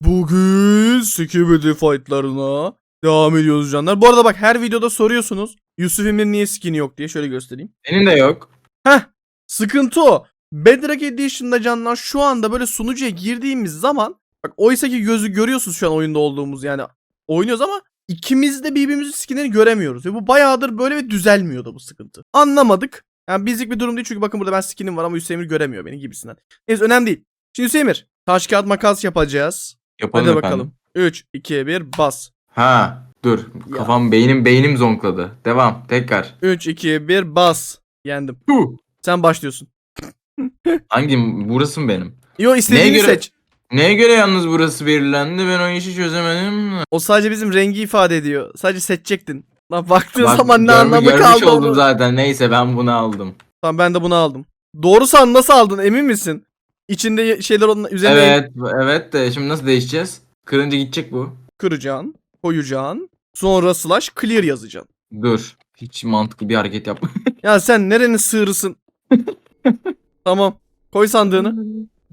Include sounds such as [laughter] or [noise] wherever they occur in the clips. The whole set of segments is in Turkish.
Bugün Skibidi fightlarına devam ediyoruz canlar. Bu arada bak her videoda soruyorsunuz. Yusuf Emir niye skin'i yok diye şöyle göstereyim. Senin de yok. Heh sıkıntı o. Bedrock Edition'da canlar şu anda böyle sunucuya girdiğimiz zaman bak oysa ki gözü görüyorsunuz şu an oyunda olduğumuz yani oynuyoruz ama ikimiz de birbirimizin skinlerini göremiyoruz. Ve bu bayağıdır böyle ve düzelmiyordu bu sıkıntı. Anlamadık. Yani bizlik bir durum değil çünkü bakın burada ben skinim var ama Hüseyin Emir göremiyor beni gibisinden. Neyse önemli değil. Şimdi Hüseyin Emir taş kağıt makas yapacağız. Yapalım Hadi efendim. bakalım. 3, 2, 1 bas. Ha dur. Kafam beynim beynim zonkladı. Devam. Tekrar. 3, 2, 1 bas. Yendim. Huh. Sen başlıyorsun. [laughs] Hangi burası mı benim? Yo istediğini Neye göre- seç. Neye göre yalnız burası belirlendi? Ben o işi çözemedim. O sadece bizim rengi ifade ediyor. Sadece seçecektin. Lan baktığın Bak, zaman ne görmü- anlamı görmüş kaldı oldum onun? zaten. Neyse ben bunu aldım. Tamam ben de bunu aldım. Doğru san nasıl aldın emin misin? İçinde şeyler onun üzerine Evet, evet de şimdi nasıl değişeceğiz? Kırınca gidecek bu. kıracaksın, koyacaksın. Sonra slash clear yazacaksın. Dur. Hiç mantıklı bir hareket yapma. [laughs] Ya sen nerenin sığırısın? [laughs] tamam. Koy sandığını.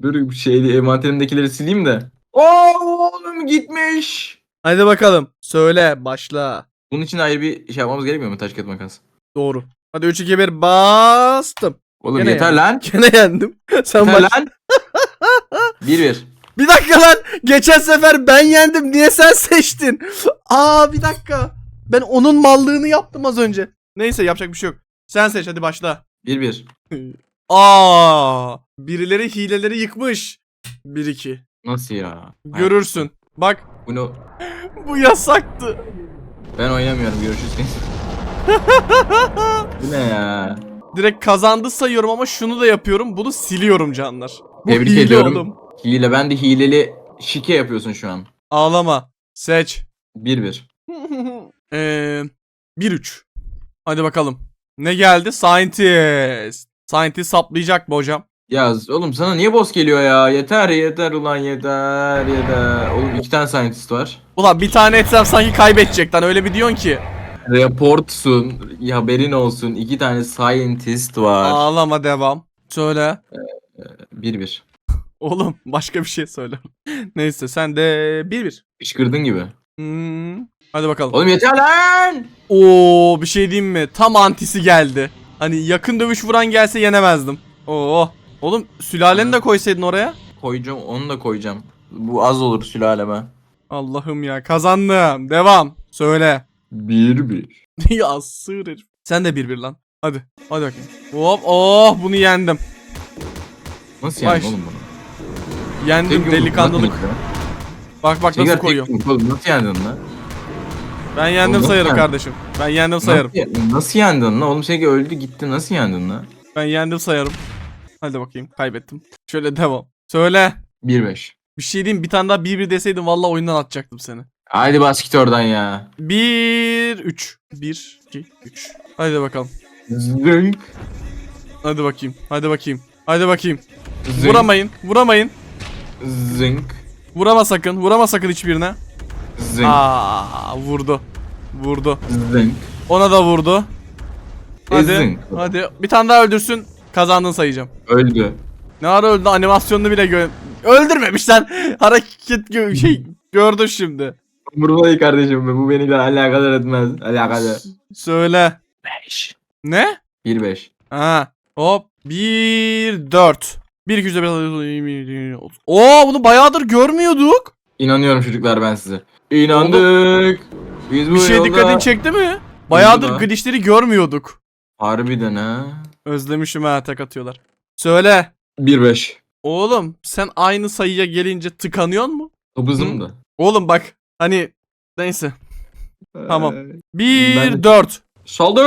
Dur şeydi envanterimdekileri sileyim de. Oo oğlum gitmiş. Hadi bakalım. Söyle başla. Bunun için ayrı bir şey yapmamız gerekmiyor mu taş kağıt makas? Doğru. Hadi 3 2 1 bastım. Oğlum Gene yeter yani. lan. [laughs] Gene yendim. Sen Yeter baş... lan. [laughs] 1-1. Bir dakika lan. Geçen sefer ben yendim. Niye sen seçtin? Aa bir dakika. Ben onun mallığını yaptım az önce. Neyse yapacak bir şey yok. Sen seç hadi başla. 1-1. Aa birileri hileleri yıkmış. 1 2. Nasıl ya? Görürsün. Bak Bunu [laughs] bu yasaktı. ben oynamıyorum görüşürüz. Bu ne ya? Direkt kazandı sayıyorum ama şunu da yapıyorum. Bunu siliyorum canlar. Bu Tebrik hile ediyorum. oğlum. Hile ben de hileli şike yapıyorsun şu an. Ağlama. Seç. 1-1. Eee 1-3. Hadi bakalım. Ne geldi? Scientist. Scientist saplayacak mı hocam? Ya oğlum sana niye boss geliyor ya? Yeter yeter ulan yeter yeter. Oğlum iki tane scientist var. Ulan bir tane etsem sanki kaybedecek lan öyle bir diyorsun ki. Reportsun, haberin olsun. iki tane scientist var. Ağlama devam. Söyle. 1-1. Oğlum başka bir şey söyle. [laughs] Neyse sen de 1-1. Kışkırdın gibi. Hmm. Hadi bakalım. Oğlum yeter lan! Oo bir şey diyeyim mi? Tam antisi geldi. Hani yakın dövüş vuran gelse yenemezdim. Oo. Oğlum sülaleni de koysaydın oraya. Koyacağım onu da koyacağım. Bu az olur sülaleme. Allah'ım ya kazandım. Devam. Söyle. 1-1. [laughs] ya sığır herif. Sen de bir bir lan. Hadi. Hadi bakayım. Hop. Oh bunu yendim. Nasıl yani Baş. oğlum bunu? Yendim Tek yumruk delikanlılık. nasıl? Bak bak Tekrar nasıl tek koyuyorum. yumruk oğlum, Nasıl yendin lan? Ben yendim Oğlum, sayarım kardeşim. Ben yendim sayarım. Nasıl, ye- nasıl yendin lan? Oğlum şey öldü gitti nasıl yendin lan? Ben yendim sayarım. Hadi bakayım. Kaybettim. Şöyle devam. Söyle. 1-5. Bir şey diyeyim bir tane daha 1-1 deseydin valla oyundan atacaktım seni. Haydi bas git oradan ya. 1 3 1 2 3. Hadi bakalım. Zınk. Hadi bakayım. Hadi bakayım. Hadi bakayım. Zınk. Vuramayın. Vuramayın. Zınk. Vurama sakın. Vurama sakın hiçbirine. Zınk. Aa vurdu. Vurdu. Zınk. Ona da vurdu. Hadi. Zınk. Hadi. Bir tane daha öldürsün. Kazandın sayacağım. Öldü. Ne ara öldü animasyonunu bile gö Öldürmemişler. [laughs] Hareket gö şey gördüm şimdi. Umurumda kardeşim be. Bu beni de alakadar etmez. Alakadar. Söyle. 5. Ne? 1-5. Ha. Hop. 1 4. 1 2 3 4 Oo bunu bayağıdır görmüyorduk. İnanıyorum çocuklar ben size. İnandık. Biz bu Bir şey yolda... dikkatini çekti mi? Bayağıdır Yolda. glitchleri görmüyorduk. Harbiden ha. Özlemişim ha tek atıyorlar. Söyle. 1-5. Oğlum sen aynı sayıya gelince tıkanıyor mu? Hızım da. Oğlum bak hani neyse. Tamam. Ee, 1 Ben de- 4. Saldır.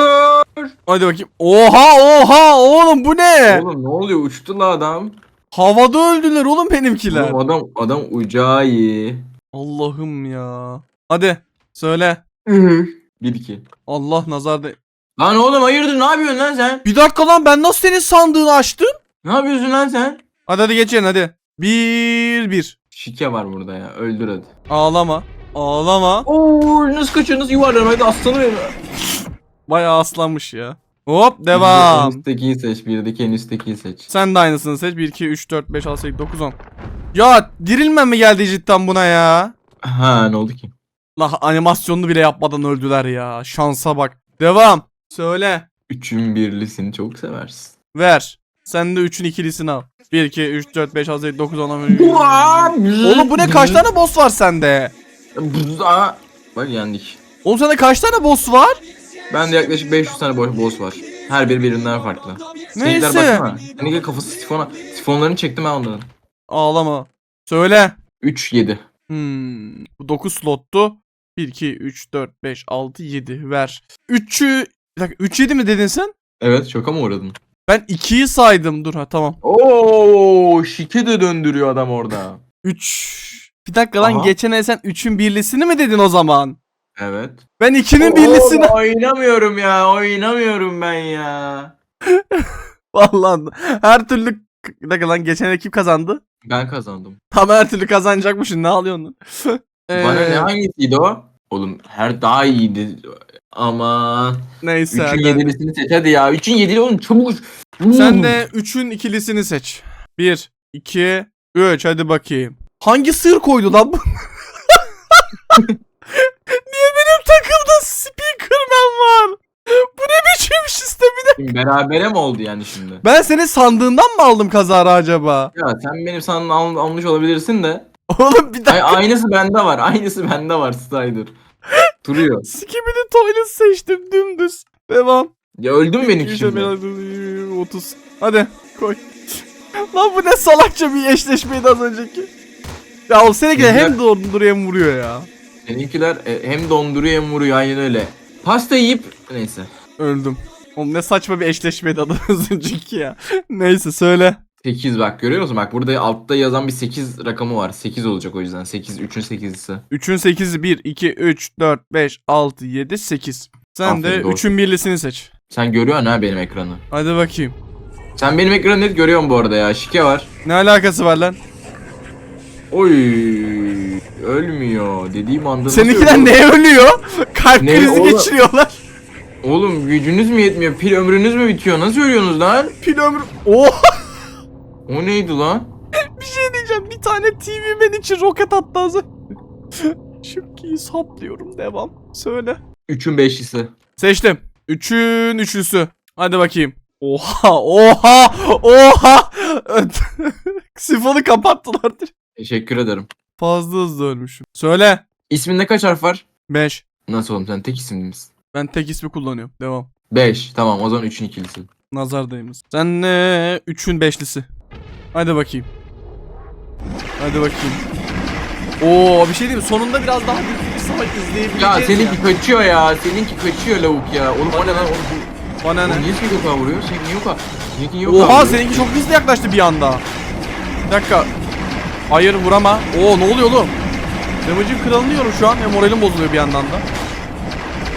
Hadi bakayım. Oha oha oğlum bu ne? Oğlum ne oluyor? Uçtu la adam. Havada öldüler oğlum benimkiler. Oğlum adam adam ucağı. Allah'ım ya. Hadi söyle. [laughs] 1-2. Allah nazar de... Lan oğlum hayırdır ne yapıyorsun lan sen? Bir dakika lan ben nasıl senin sandığını açtım? Ne yapıyorsun lan sen? Hadi hadi geçin hadi. 1 1. Şike var burada ya. Öldür hadi. Ağlama. Ağlama. Oo nasıl kaçıyor nasıl yuvarlanıyor hadi aslanı benim. Bayağı aslanmış ya. Hop En devam. üsttekiyi seç. Birdeki en üsttekiyi seç. Sen de aynısını seç. 1 2 3 4 5 6 8 9 10. Ya dirilme mi geldi cidden buna ya? Ha ne oldu ki? La animasyonunu bile yapmadan öldüler ya. Şansa bak. Devam. Söyle. Üçün birlisini çok seversin. Ver. Sen de 3'ün ikilisini al. 1, 2, 3, 4, 5, 6, 7, 9, 10, 11. Oğlum bu ne kaç tane boss var sende? Buzda. Bak yendik. Oğlum sende kaç tane boss var? Bende yaklaşık 500 tane boss boss var. Her biri birbirinden farklı. Neyse. Seninkiler baksana. Seninki kafası sifona. Sifonlarını çektim ben onların. Ağlama. Söyle. 3 7. Hmm. Bu 9 slottu. 1, 2, 3, 4, 5, 6, 7. Ver. 3'ü... Bir dakika 3, 7 mi dedin sen? Evet şoka mı uğradın? Ben 2'yi saydım. Dur ha tamam. Oo şike de döndürüyor adam orada. 3. Bir dakika lan Aha. geçen el sen 3'ün birlisini mi dedin o zaman? Evet. Ben 2'nin birlisini... Oo, oynamıyorum ya. Oynamıyorum ben ya. [laughs] Vallahi her türlü... Bir dakika lan geçen el kim kazandı? Ben kazandım. Tam her türlü kazanacakmışsın ne alıyorsun lan? [laughs] Bana Ee, ne hangisiydi o? Oğlum her daha iyiydi. Ama Neyse. 3'ün hadi. 7'lisini seç hadi ya. 3'ün 7'li oğlum çabuk. Sen de 3'ün ikilisini seç. 1, 2, 3 hadi bakayım. Hangi sığır koydu lan bu? [laughs] Niye benim takımda Speakerman var? Bu ne biçim sistem bir de? Şimdi berabere mi oldu yani şimdi? Ben senin sandığından mı aldım kazara acaba? Ya sen benim sanın al, almış olabilirsin de. Oğlum bir Ay, dakika. aynısı bende var. Aynısı bende var Strider. Duruyor. Skibidi Toilet seçtim dümdüz. Devam. Ya öldü mü benimki İşte şimdi? ben- 30. Hadi koy. [laughs] Lan bu ne salakça bir eşleşmeydi az önceki. Ya o seninkiler hem donduruyor hem vuruyor ya. Seninkiler e, hem donduruyor hem vuruyor aynen öyle. Pasta yiyip neyse. Öldüm. Oğlum ne saçma bir eşleşmeydi adı az [laughs] önceki ya. Neyse söyle. 8 bak görüyor musun? Bak burada altta yazan bir 8 rakamı var. 8 olacak o yüzden. 8 3'ün 8'lisi. 3'ün 8'i 1, 2, 3, 4, 5, 6, 7, 8. Sen de Aferin, doğru. 3'ün birlisini seç. Sen görüyorsun ha benim ekranı. Hadi bakayım. Sen benim ekranı net görüyorsun bu arada ya. Şike var. Ne alakası var lan? Oy ölmüyor dediğim anda Seninkiler neye ölüyor? Kalp Ne krizi oğlum? geçiriyorlar. Oğlum gücünüz mü yetmiyor? Pil ömrünüz mü bitiyor? Nasıl ölüyorsunuz lan? Pil ömrü... Oh! O neydi lan? [laughs] bir şey diyeceğim. Bir tane TV Man için roket attı az önce. [laughs] Çok iyi saplıyorum. Devam. Söyle. 3'ün 5'lisi. Seçtim. Üçün üçlüsü. Hadi bakayım. Oha oha oha. [laughs] Sifonu kapattılar. Teşekkür ederim. Fazla hızlı ölmüşüm. Söyle. İsminde kaç harf var? 5. Nasıl oğlum sen tek isimli misin? Ben tek ismi kullanıyorum. Devam. 5. Tamam o zaman 3'ün ikilisi. Nazardayımız. Sen ne? Üçün beşlisi. Hadi bakayım. Hadi bakayım. Oo bir şey diyeyim mi? Sonunda biraz daha büyük bir savaş izleyebileceğiz Ya seninki kaçıyor ya. Seninki kaçıyor lavuk ya. Oğlum o ne lan? Oğlum, Bana oğlum ne? niye seninki o kadar vuruyor? Seninki niye kadar? Seninki niye o Oha vuruyor? seninki çok hızlı yaklaştı bir anda. Bir dakika. Hayır vurama. Oo ne oluyor oğlum? Damage'in kralını yiyorum şu an ve moralim bozuluyor bir yandan da.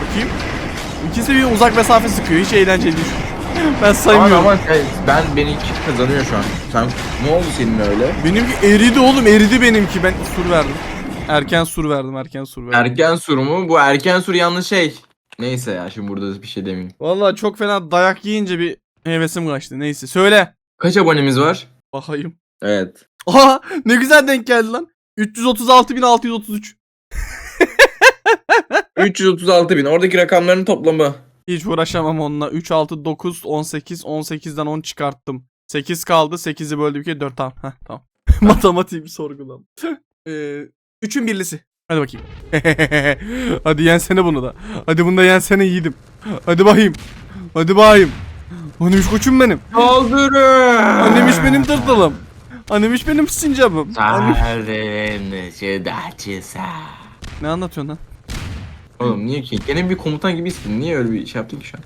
Bakayım. İkisi bir uzak mesafe sıkıyor. Hiç eğlenceli değil. [laughs] ben saymıyorum. aman sen- ben benimki kazanıyor şu an. Sen ne oldu seninle öyle? Benimki eridi oğlum eridi benimki. Ben sur verdim. Erken sur verdim erken sur verdim. Erken sur mu? Bu erken sur yanlış şey. Neyse ya şimdi burada bir şey demeyeyim. Vallahi çok fena dayak yiyince bir hevesim kaçtı. Neyse söyle. Kaç abonemiz var? Bakayım. Evet. Aha ne güzel denk geldi lan. 336.633. 336 [laughs] bin. Oradaki rakamların toplamı. Hiç uğraşamam onunla. 3, 6, 9, 18, 18'den 10 çıkarttım. 8 kaldı. 8'i böldüm ki 4 tamam. Heh, tamam. [laughs] Matematiğim sorgulam. [laughs] ee, 3'ün birlisi. Hadi bakayım. Hadi yensene bunu da. Hadi bunu da yensene yiğidim. Hadi bakayım. Hadi bakayım. Annemiş koçum benim. Kaldırın. Annemiş benim tırtılım. Annemiş benim sincapım. Annem... Sardın şıdaçısa. Ne anlatıyorsun lan? Oğlum niye ki? Gene bir komutan gibi hissettin. Niye öyle bir şey yaptın ki şu an?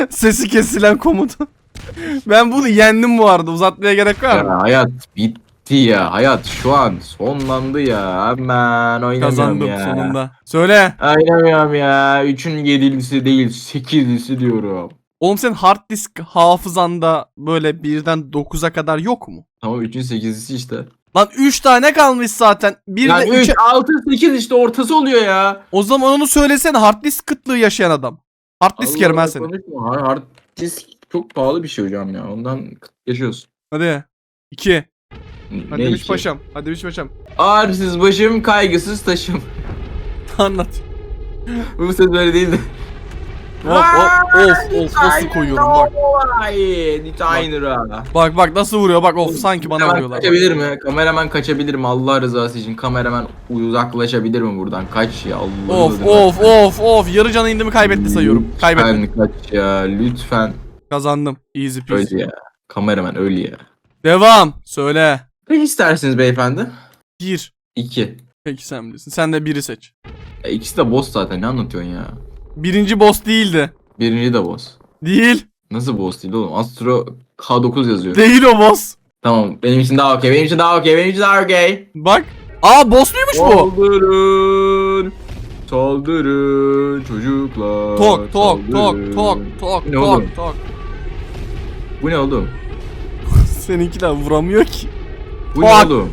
[laughs] Sesi kesilen komutan. ben bunu yendim bu arada. Uzatmaya gerek var mı? Ya hayat bitti ya. Hayat şu an sonlandı ya. Hemen oynamıyorum Kazandım ya. sonunda. Söyle. Oynamıyorum ya. Üçün yedilisi değil sekizlisi diyorum. Oğlum senin hard disk hafızanda böyle birden 9'a kadar yok mu? Tamam üçün sekizlisi işte. Lan 3 tane kalmış zaten. Bir Yani de 3 3, 6, 8 işte ortası oluyor ya. O zaman onu söylesene hard disk kıtlığı yaşayan adam. Hard disk yerim ben seni. konuşma. Hard disk çok pahalı bir şey hocam ya. Ondan yaşıyoruz. Hadi. 2. Hadi üç paşam. Hadi üç paşam. Ağrısız başım, kaygısız taşım. [laughs] Anlat. Bu ses böyle değildi. Of of of of nasıl koyuyorum bak. Designer'a. Bak bak nasıl vuruyor bak of sanki bana Kameraman vuruyorlar. kaçabilir mi? Kameraman kaçabilir mi? Allah rızası için kameraman uzaklaşabilir mi buradan? Kaç ya Allah Of rızası of of of yarı canı indi mi kaybetti sayıyorum. Kaybetti. Lütfen kaç ya lütfen. Kazandım. Easy peasy. Öyle ya. Kameraman öyle ya. Devam. Söyle. Ne istersiniz beyefendi? Bir. İki. Peki sen bilirsin. Sen de biri seç. E, ikisi de boss zaten ne anlatıyorsun ya? Birinci boss değildi. Birinci de boss. Değil. Nasıl boss değil oğlum? Astro K9 yazıyor. Değil o boss. tamam benim için daha okey. Benim için daha okey. Benim için daha okey. Bak. Aa boss muymuş bu? Saldırın. Saldırın çocuklar. Tok tok tok saldırın. tok tok Ne oğlum? tok tok. Bu ne oğlum? [laughs] Seninki de vuramıyor ki. Bu ne Tok. oğlum?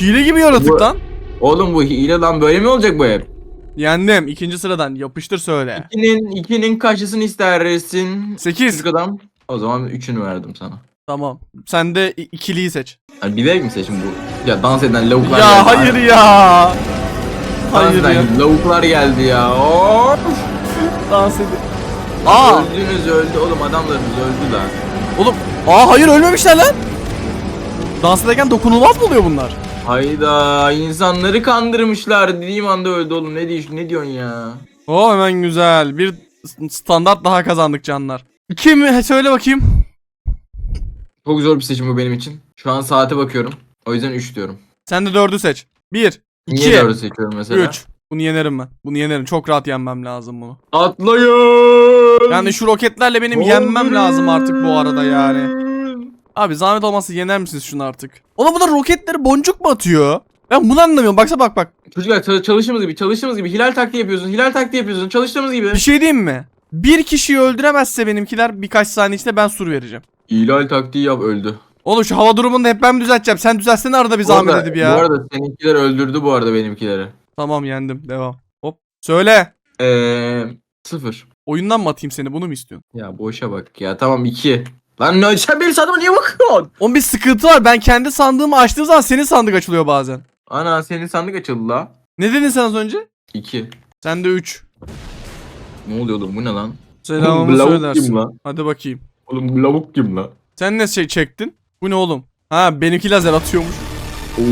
Hile gibi yaratık Bu- lan. Oğlum bu hile lan böyle mi olacak bu hep? Yendim. İkinci sıradan. Yapıştır söyle. İkinin, ikinin kaçısını istersin? 8. Çocuk adam. O zaman üçünü verdim sana. Tamam. Sen de i- ikiliyi seç. Yani bilerek mi seçim bu? Ya dans eden lavuklar Ya geldi. hayır ya. Dans Hayır ya. eden lavuklar geldi ya. Of. Dans edin. Aa. Öldünüz öldü oğlum adamlarımız öldü lan. Oğlum. Aa hayır ölmemişler lan. Dans ederken dokunulmaz mı oluyor bunlar? Hayda insanları kandırmışlar dediğim anda öldü oğlum ne diyorsun ne diyorsun ya? Oo hemen güzel. Bir standart daha kazandık canlar. Kim? Söyle bakayım. Çok zor bir seçim bu benim için. Şu an saate bakıyorum. O yüzden 3 diyorum. Sen de dördü seç. Bir. Niye iki, 4'ü seçiyorum mesela? Üç. Bunu yenerim ben. Bunu yenerim. Çok rahat yenmem lazım bunu. Atlayın! Yani şu roketlerle benim yenmem lazım artık bu arada yani. Abi zahmet olmazsa yener misiniz şunu artık? Oğlum bunlar roketleri boncuk mu atıyor? Ben bunu anlamıyorum. Baksa bak bak. Çocuklar ça- çalıştığımız gibi çalıştığımız gibi hilal taktiği yapıyorsun hilal taktiği yapıyorsun çalıştığımız gibi. Bir şey diyeyim mi? Bir kişiyi öldüremezse benimkiler birkaç saniye içinde ben sur vereceğim. Hilal taktiği yap öldü. Oğlum şu hava durumunu da hep ben mi düzelteceğim? Sen düzeltsene arada bir Bu zahmet arada- edip ya. Bu arada seninkiler öldürdü bu arada benimkileri. Tamam yendim. Devam. Hop. Söyle. Eee sıfır. Oyundan mı atayım seni? Bunu mu istiyorsun? Ya boşa bak ya tamam 2. Lan ne sen benim sandığıma niye bakıyorsun? Oğlum bir sıkıntı var. Ben kendi sandığımı açtığım zaman senin sandık açılıyor bazen. Ana senin sandık açıldı la. Ne dedin sen az önce? 2. Sen de 3. Ne oluyor oğlum bu ne lan? Selamımı Oğlum, lavuk söylersin. kim lan? Hadi bakayım. Oğlum bu lavuk kim la? Sen ne şey çektin? Bu ne oğlum? Ha benimki lazer atıyormuş. Oo.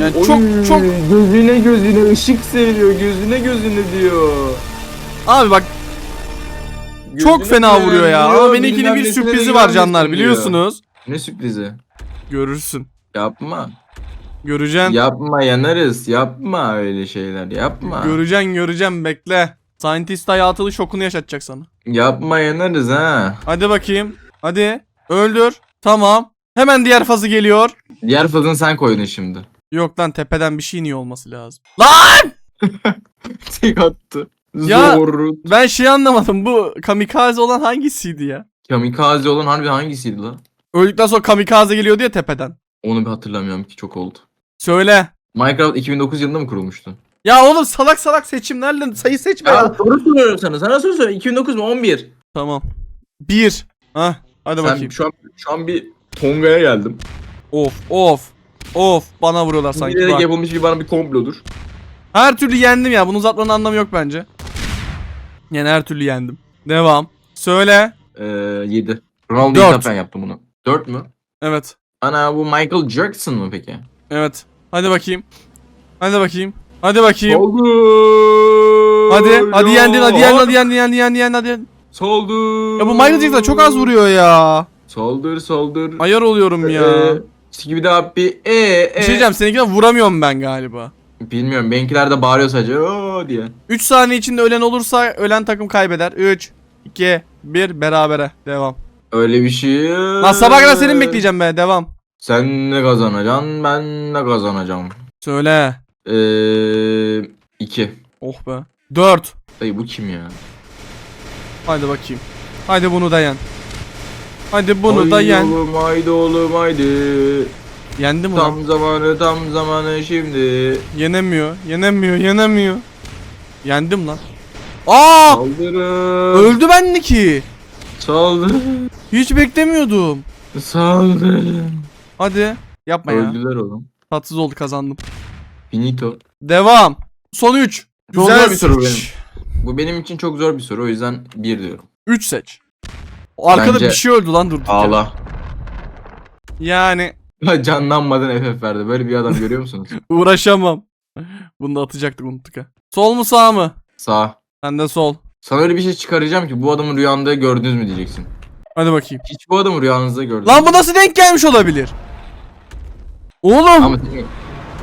Yani çok- çok- gözüne gözüne ışık seriyor gözüne gözüne diyor. Abi bak çok fena vuruyor ya. diyor, Ama benimkinin bir sürprizi var canlar diyor. biliyorsunuz. Ne sürprizi? Görürsün. Yapma. Göreceksin. Yapma yanarız. Yapma öyle şeyler. Yapma. Göreceksin göreceksin bekle. Scientist hayatını şokunu yaşatacak sana. Yapma yanarız ha. Hadi bakayım. Hadi. Öldür. Tamam. Hemen diğer fazı geliyor. Diğer fazını sen koydun şimdi. Yok lan tepeden bir şey iniyor olması lazım. Lan! [laughs] Tek attı. Ya- Zor. Ben şey anlamadım. Bu kamikaze olan hangisiydi ya? Kamikaze olan harbi hangisiydi la? Öldükten sonra kamikaze geliyordu ya tepeden. Onu bir hatırlamıyorum ki çok oldu. Söyle. Minecraft 2009 yılında mı kurulmuştu? Ya oğlum salak salak seçimlerle sayı seçme ya. soru soruyorum sana. Sana soru soruyorum. 2009 mu 11? Tamam. Bir. Hah. Hadi bakayım. şu an şu an bir Tonga'ya geldim. Of of. Of bana vuruyorlar sanki. Bilerek Bak. yapılmış bir bana bir komplodur. Her türlü yendim ya. Bunu uzatmanın anlamı yok bence. Yani her türlü yendim. Devam. Söyle. Ee, 7. Ronaldo Dört. ben yaptım bunu. 4 mü? Evet. Ana bu Michael Jackson mı peki? Evet. Hadi bakayım. Hadi bakayım. Hadi bakayım. Saldır. Hadi. Hadi yendin. Hadi yendin. Hadi yendin. Yendin. Hadi yendin. Hadi. Ya bu Michael Jackson çok az vuruyor ya. Saldır saldır. Ayar oluyorum ya. Ee, gibi daha bir e e. Bir şey diyeceğim. Seninkine vuramıyorum ben galiba. Bilmiyorum benimkiler de bağırıyor sadece Oo diye. 3 saniye içinde ölen olursa ölen takım kaybeder. 3, 2, 1 berabere. Devam. Öyle bir şey. Lan sabah kadar senin bekleyeceğim be. Devam. Sen ne kazanacaksın ben ne kazanacağım. Söyle. Eee 2. Oh be. 4. Dayı bu kim ya? Hadi bakayım. Hadi bunu da yen. Hadi bunu haydi da yen. oğlum haydi oğlum haydi. Yendi mi lan? Tam zamanı tam zamanı şimdi. Yenemiyor. Yenemiyor. Yenemiyor. Yendim lan. Aa! Saldırın. Öldü benli ki. Saldır. Hiç beklemiyordum. Saldırın. Hadi. Yapma ya. Öldüler oğlum. Tatsız oldu kazandım. Finito. Devam. Son 3. Çok Güzel zor bir soru seç. Bu benim için çok zor bir soru o yüzden bir diyorum. 3 seç. O arkada Bence- bir şey öldü lan durduk yere. Ağla. Yani Canlanmadan FF verdi. Böyle bir adam görüyor musunuz? [laughs] uğraşamam. Bunu da atacaktık unuttuk ha. Sol mu sağ mı? Sağ. Ben de sol. Sana öyle bir şey çıkaracağım ki bu adamı rüyanda gördünüz mü diyeceksin. Hadi bakayım. Hiç bu adamı rüyanızda gördünüz. Lan bu nasıl denk gelmiş olabilir? Oğlum. Ama, senin-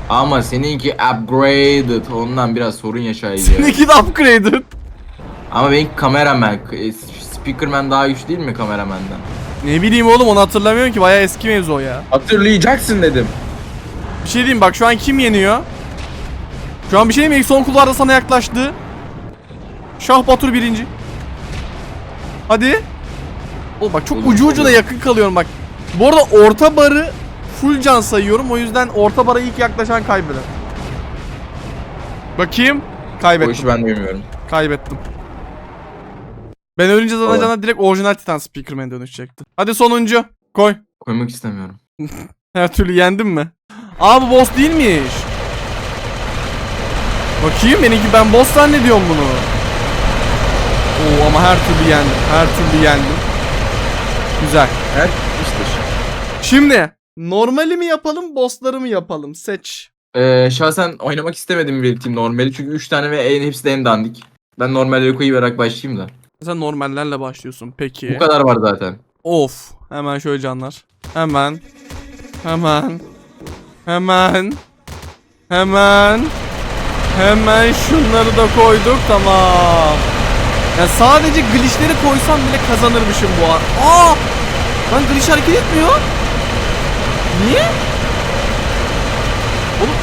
ama seninki upgraded. Ondan biraz sorun yaşayacak. Seninki de upgraded. ama benimki kameraman. e, Speakerman daha güçlü değil mi kameramandan? Ne bileyim oğlum onu hatırlamıyorum ki bayağı eski mevzu o ya. Hatırlayacaksın dedim. Bir şey diyeyim bak şu an kim yeniyor? Şu an bir şey diyeyim mi? Son kulvarda sana yaklaştı. Şah Batur birinci. Hadi. Oğlum bak çok ucu ucuna yakın kalıyorum bak. Bu arada orta barı full can sayıyorum. O yüzden orta bara ilk yaklaşan kaybeder. Bakayım. Kaybettim. işi ben bilmiyorum. Kaybettim. Ben ölünce zaten canlar direkt orijinal Titan Speakerman dönüşecekti. Hadi sonuncu. Koy. [laughs] Koymak istemiyorum. Her türlü yendim mi? Aa bu boss değilmiş. Bakayım benimki ben boss zannediyorum bunu. Oo ama her türlü yendim. Her türlü yendim. Güzel. Her iştir. Şimdi normali mi yapalım, bossları mı yapalım? Seç. Ee, şahsen oynamak istemedim belirteyim normali çünkü 3 tane ve en hepsi de en dandik. Ben normalleri koyuverek başlayayım da. Sen normallerle başlıyorsun. Peki. Bu kadar var zaten. Of. Hemen şöyle canlar. Hemen. Hemen. Hemen. Hemen. Hemen şunları da koyduk. Tamam. Ya sadece glitchleri koysam bile kazanırmışım bu an. Aa! Lan glitch hareket etmiyor. Niye? Oğlum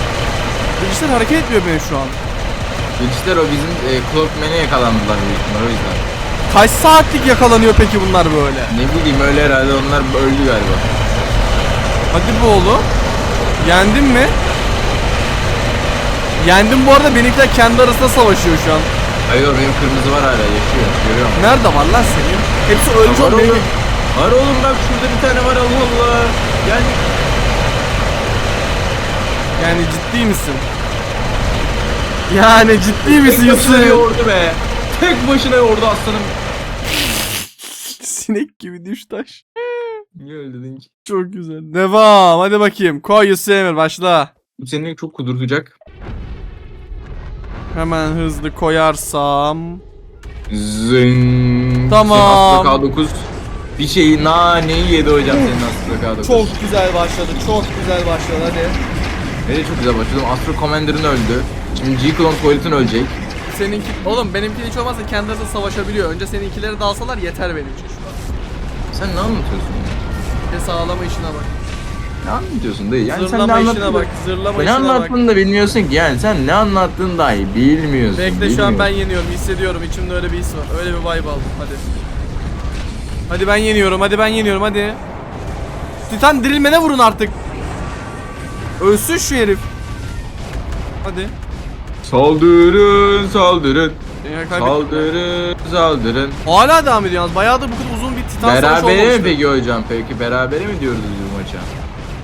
glitchler hareket etmiyor benim şu an. Gençler o bizim e, Clockman'e yakalandılar büyük ihtimal o yüzden. Kaç saatlik yakalanıyor peki bunlar böyle? Ne bileyim öyle herhalde onlar öldü galiba. Hadi bu oğlum. Yendin mi? Yendim bu arada benimkiler kendi arasında savaşıyor şu an. Hayır benim kırmızı var hala yaşıyor. Görüyor musun? Nerede var lan senin? Hepsi öldü Var oğlum. Var oğlum bak şurada bir tane var Allah Allah. Yani Yani ciddi misin? Yani ciddi misin tek başına Yusuf? yordu be. Tek başına yordu aslanım. Sinek gibi düş taş. Niye dedin ki? Çok güzel. Devam. Hadi bakayım. Koy Yusuf Emir başla. Bu seni çok kudurtacak. Hemen hızlı koyarsam. Zing. Tamam. Senin Astro K9 bir şeyi naneyi yedi hocam senin Astro K9. güzel başladı. Çok güzel başladı hadi. Evet çok güzel başladım. Astro Commander'ın öldü. Şimdi G-Clone Toilet'ın ölecek. Seninki... Oğlum benimki hiç olmazsa kendi arasında savaşabiliyor. Önce seninkileri dalsalar yeter benim için. Sen ne anlatıyorsun? Ve sağlama işine bak. Ne anlatıyorsun dayı? Yani sen ne zırlama işine bak. Zırlama Ne işine bak. anlattığını da bilmiyorsun ki yani sen ne anlattığını dahi bilmiyorsun. Bekle şu an ben bilmiyorsun. yeniyorum. Hissediyorum. İçimde öyle bir his var. Öyle bir vibe aldım. Hadi. Hadi ben yeniyorum. Hadi ben yeniyorum. Hadi. Titan dirilmene vurun artık. Ölsün şu herif. Hadi. Saldırın saldırın. Saldırın saldırın. Hala devam ediyor yalnız. Bayağıdır bu kadar uzun bir titan savaşı Berabere mi olmamıştı. peki hocam? Peki berabere mi diyoruz biz bu maça?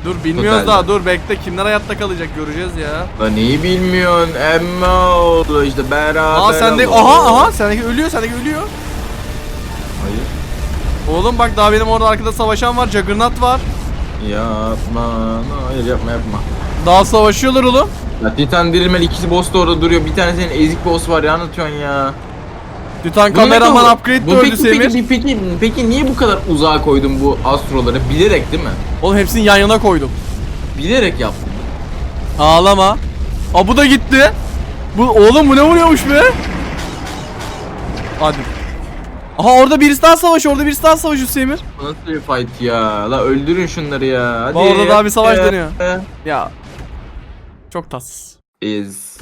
Dur bilmiyoruz Totalde. daha. Dur bekle. Kimler hayatta kalacak göreceğiz ya. Lan neyi bilmiyorsun emma oldu işte beraber Aa sende olalım. aha aha sendeki ölüyor sendeki ölüyor. Hayır. Oğlum bak daha benim orada arkada savaşan var. Juggernaut var. Yapma. Hayır yapma yapma. Daha savaşıyorlar oğlum. Ya Titan dirilmeli ikisi boss da orada duruyor. Bir tane senin ezik boss var ya anlatıyorsun ya. Titan Bu ne kameraman upgrade de Bu öldü peki, Semir. peki, peki, peki niye bu kadar uzağa koydun bu astroları? Bilerek değil mi? Oğlum hepsini yan yana koydum. Bilerek yaptın. Ağlama. Aa bu da gitti. Bu oğlum bu ne vuruyormuş be? Hadi. Aha orada birisi daha savaş, orada birisi daha savaş Hüseyin. Bu nasıl bir fight ya? La öldürün şunları ya. Hadi. Bak orada daha bir savaş Ee, dönüyor. e, Ya. Çok tatsız. Is.